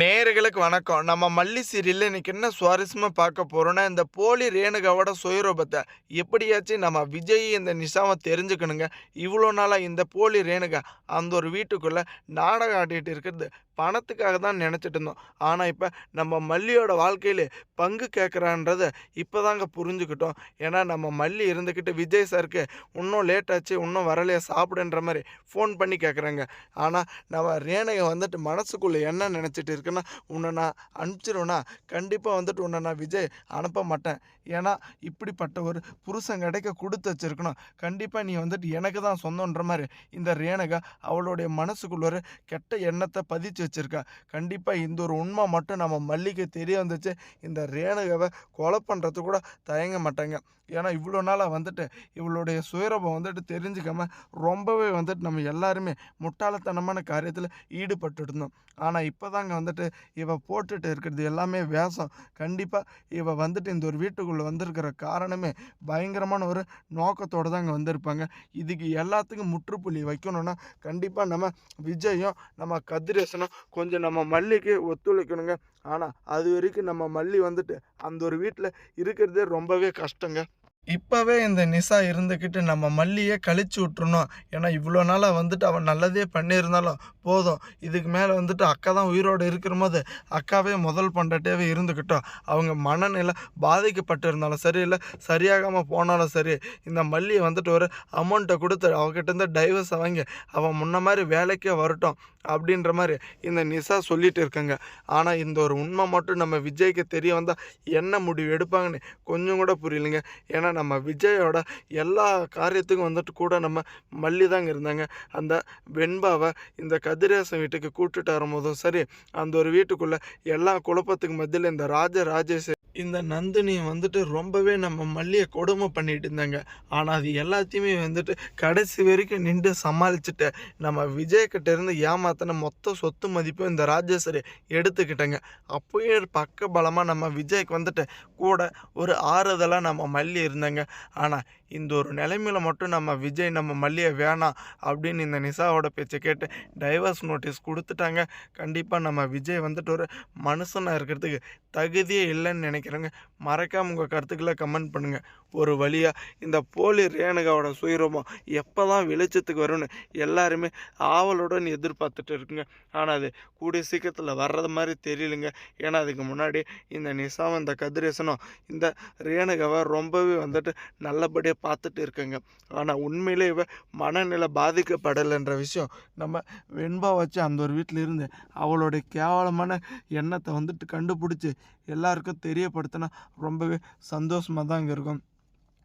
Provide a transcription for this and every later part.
நேயர்களுக்கு வணக்கம். நம்ம மல்லி சீரியலில் இன்றைக்கி என்ன சுவாரஸ்யமாக பார்க்க போகிறோன்னா இந்த போலி ரேணுகாவோட சுயரூபத்தை எப்படியாச்சும் நம்ம விஜய் இந்த நிஷாவை தெரிஞ்சுக்கணுங்க. இவ்வளோ நாளாக இந்த போலி ரேணுகா அந்த ஒரு வீட்டுக்குள்ளே நாடகம் ஆடிட்டு இருக்கிறது பணத்துக்காக தான் நினச்சிட்டு இருந்தோம். ஆனால் இப்போ நம்ம மல்லியோட வாழ்க்கையில் பங்கு கேட்குறான்றதை இப்போ தாங்க புரிஞ்சுக்கிட்டோம். ஏன்னா நம்ம மல்லி இருந்துக்கிட்டு விஜய் சாருக்கு இன்னும் லேட் ஆச்சு இன்னும் வரலையே சாப்பிடுன்ற மாதிரி ஃபோன் பண்ணி கேட்குறாங்க ஆனால் நம்ம ரேணுகை வந்துட்டு மனசுக்குள்ளே என்ன நினச்சிட்டு இருக்குன்னா உன்னை நான் அனுப்பிச்சிருவேன்னா கண்டிப்பாக வந்துட்டு உன்னை நான் விஜய் அனுப்ப மாட்டேன். ஏன்னா இப்படிப்பட்ட ஒரு புருஷன் கிடைக்க கொடுத்து வச்சிருக்கணும். கண்டிப்பாக நீ வந்துட்டு எனக்கு தான் சொந்தன்ற மாதிரி இந்த ரேணகா அவளுடைய மனசுக்குள்ள ஒரு கெட்ட எண்ணத்தை பதிச்சு வச்சுருக்கா. கண்டிப்பாக இந்த ஒரு உண்மை மட்டும் நம்ம மல்லிகை தெரிய வந்துச்சு. இந்த ரேணகாவை கொலை பண்ணுறது கூட தயங்க மாட்டாங்க. ஏன்னா இவ்வளோ நாளாக வந்துட்டு இவளுடைய சுயரபம் வந்துட்டு தெரிஞ்சுக்காம ரொம்பவே வந்துட்டு நம்ம எல்லாருமே முட்டாளத்தனமான காரியத்தில் ஈடுபட்டு இருந்தோம். ஆனால் இப்போ தாங்க வந்து வந்துட்டு இவன் போட்டுட்டு இருக்கிறது எல்லாமே வேஷம் கண்டிப்பாக இவன் வந்துட்டு இந்த ஒரு வீட்டுக்குள்ளே வந்திருக்கிற காரணமே பயங்கரமான ஒரு நோக்கத்தோடு தாங்க வந்திருப்பாங்க. இதுக்கு எல்லாத்துக்கும் முற்றுப்புள்ளி வைக்கணும்னா கண்டிப்பாக நம்ம விஜயும் நம்ம கதிரேசனும் கொஞ்சம் நம்ம மல்லிக்கு ஒத்துழைக்கணுங்க. ஆனால் அது வரைக்கும் நம்ம மல்லி வந்துட்டு அந்த ஒரு வீட்டில் இருக்கிறதே ரொம்பவே கஷ்டங்க. இப்போவே இந்த நிசா இருந்துக்கிட்டு நம்ம மல்லியை கழிச்சு விட்டுருணும் ஏன்னா இவ்வளோ நாளாக வந்துட்டு அவன் நல்லதே பண்ணியிருந்தாலும் போதும். இதுக்கு மேலே வந்துட்டு அக்கா தான் உயிரோடு இருக்கிற போது அக்காவே முதல் பண்டாட்டியாவே இருந்துக்கிட்டோம் அவங்க மனநிலை பாதிக்கப்பட்டு இருந்தாலும் சரி இல்லை சரியாகாமல் போனாலும் சரி இந்த மல்லியை வந்துட்டு ஒரு அமௌண்ட்டை கொடுத்து அவகிட்ட இருந்து டைவர்ஸை வாங்கி அவன் முன்ன மாதிரி வேலைக்கே வரட்டும் அப்படின்ற மாதிரி இந்த நிசா சொல்லிட்டு இருக்காங்க. ஆனால் இந்த ஒரு உண்மை மட்டும் நம்ம விஜய்க்கு தெரிய வந்தால் என்ன முடிவு எடுப்பாங்கன்னு கொஞ்சம் கூட புரியலைங்க. ஏன்னா நம்ம விஜயோட எல்லா காரியத்துக்கும் வந்துட்டு கூட நம்ம மல்லி தாங்க இருந்தாங்க. அந்த வெண்பாவை இந்த கதிரேசன் வீட்டுக்கு கூட்டுட்டு வரும்போதும் சரி அந்த ஒரு வீட்டுக்குள்ளே எல்லா குழப்பத்துக்கு மத்தியில் இந்த ராஜ ராஜேஷ் இந்த நந்தினி வந்துட்டு ரொம்பவே நம்ம மல்லியை கொடுமை பண்ணிட்டு இருந்தாங்க. ஆனால் அது எல்லாத்தையுமே வந்துட்டு கடைசி வரைக்கும் நின்று சமாளிச்சுட்டு நம்ம விஜய்கிட்ட இருந்து ஏமாத்தின மொத்த சொத்து மதிப்பும் இந்த ராஜேஸ்வரி எடுத்துக்கிட்டேங்க. அப்போயே பக்க பலமாக நம்ம விஜய்க்கு வந்துட்டு கூட ஒரு ஆறுதலாக நம்ம மல்லி இருந்தாங்க. ஆனால் இந்த ஒரு நிலைமையில மட்டும் நம்ம விஜய் நம்ம மல்லியை வேணாம் அப்படின்னு இந்த நிசாவோட பேச்சை கேட்டு டைவர்ஸ் நோட்டீஸ் கொடுத்துட்டாங்க. கண்டிப்பாக நம்ம விஜய் வந்துட்டு ஒரு மனுஷனாக இருக்கிறதுக்கு தகுதியே இல்லைன்னு நினைக்கிறேங்க. மறக்காமல் உங்கள் கருத்துக்களை கமெண்ட் பண்ணுங்கள் ஒரு வழியாக இந்த போலி ரேணுகாவோட சுயரூபம் எப்போ தான் வெளிச்சத்துக்கு வரும்னு எல்லாருமே ஆவலுடன் எதிர்பார்த்துட்டு இருக்குங்க. ஆனால் அது கூடிய சீக்கிரத்தில் வர்றது மாதிரி தெரியலங்க. ஏன்னா அதுக்கு முன்னாடி இந்த நிசாம் இந்த கதிரேசனும் இந்த ரேணுகாவை ரொம்பவே வந்துட்டு நல்லபடியாக பார்த்துட்டு இருக்கேங்க. ஆனால் உண்மையிலே இவ மனநிலை பாதிக்கப்படலைன்ற விஷயம் நம்ம வெண்பா வச்சு அந்த ஒரு வீட்டில் இருந்து அவளுடைய கேவலமான எண்ணத்தை வந்துட்டு கண்டுபிடிச்சி எல்லாருக்கும் தெரியப்படுத்தினா ரொம்பவே சந்தோஷமாக தான் இங்கே இருக்கும்.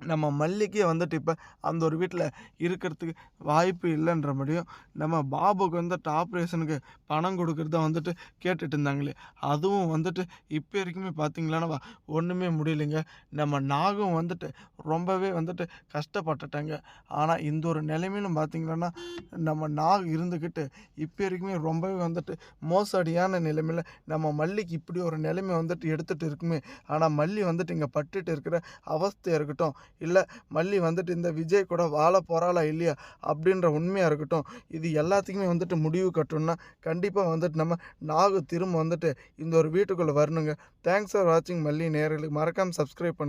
நம்ம மல்லிக்கே வந்துட்டு இப்போ அந்த ஒரு வீட்டில் இருக்கிறதுக்கு வாய்ப்பு இல்லைன்ற முடியும் நம்ம பாபுக்கு வந்துட்டு ஆப்ரேஷனுக்கு பணம் கொடுக்குறத வந்துட்டு கேட்டுட்டு இருந்தாங்களே அதுவும் வந்துட்டு இப்போ வரைக்குமே பார்த்தீங்களானா ஒன்றுமே முடியலைங்க. நம்ம நாகும் வந்துட்டு ரொம்பவே வந்துட்டு கஷ்டப்பட்டுட்டாங்க. ஆனால் இந்த ஒரு நிலைமையிலும் பார்த்தீங்கன்னா நம்ம நாக் இருந்துக்கிட்டு இப்போ வரைக்குமே ரொம்பவே வந்துட்டு மோசடியான நிலைமையில் நம்ம மல்லிக்கு இப்படி ஒரு நிலைமை வந்துட்டு எடுத்துகிட்டு இருக்குமே. ஆனால் மல்லி வந்துட்டு இங்கே பட்டுட்டு இருக்கிற அவஸ்தை இருக்கட்டும் இல்லை மல்லி வந்துட்டு இந்த விஜய் கூட வாழ போகிறாளா இல்லையா அப்படின்ற உண்மையாக இருக்கட்டும். இது எல்லாத்துக்குமே வந்துட்டு முடிவு கட்டணும்னா கண்டிப்பாக வந்துட்டு நம்ம நாகு திரும்ப வந்துட்டு இந்த ஒரு வீட்டுக்குள்ளே வரணுங்க. தேங்க்ஸ் ஃபார் வாட்சிங் மல்லி நேரலுக்கு மறக்காமல் சப்ஸ்கிரைப் பண்ணி.